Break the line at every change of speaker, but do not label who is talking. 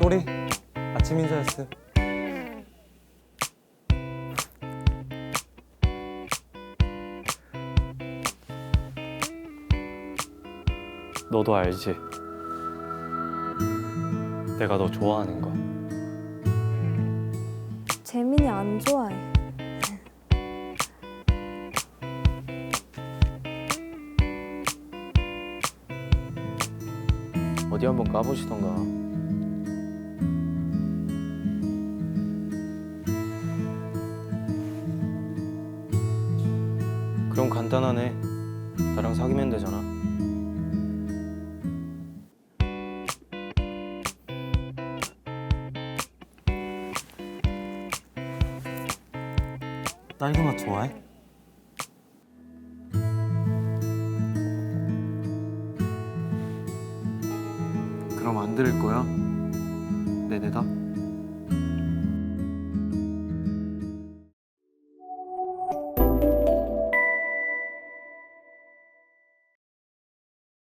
쏘리. 아침 인사였어 너도 알지? 내가 너 좋아하는 거.
재민이 안 좋아해.
어디 한번 까보시던가 그럼 간단하네 나랑 사귀면 되잖아 딸기 맛 좋아해? 그럼 안 들을 거야? 내 대답?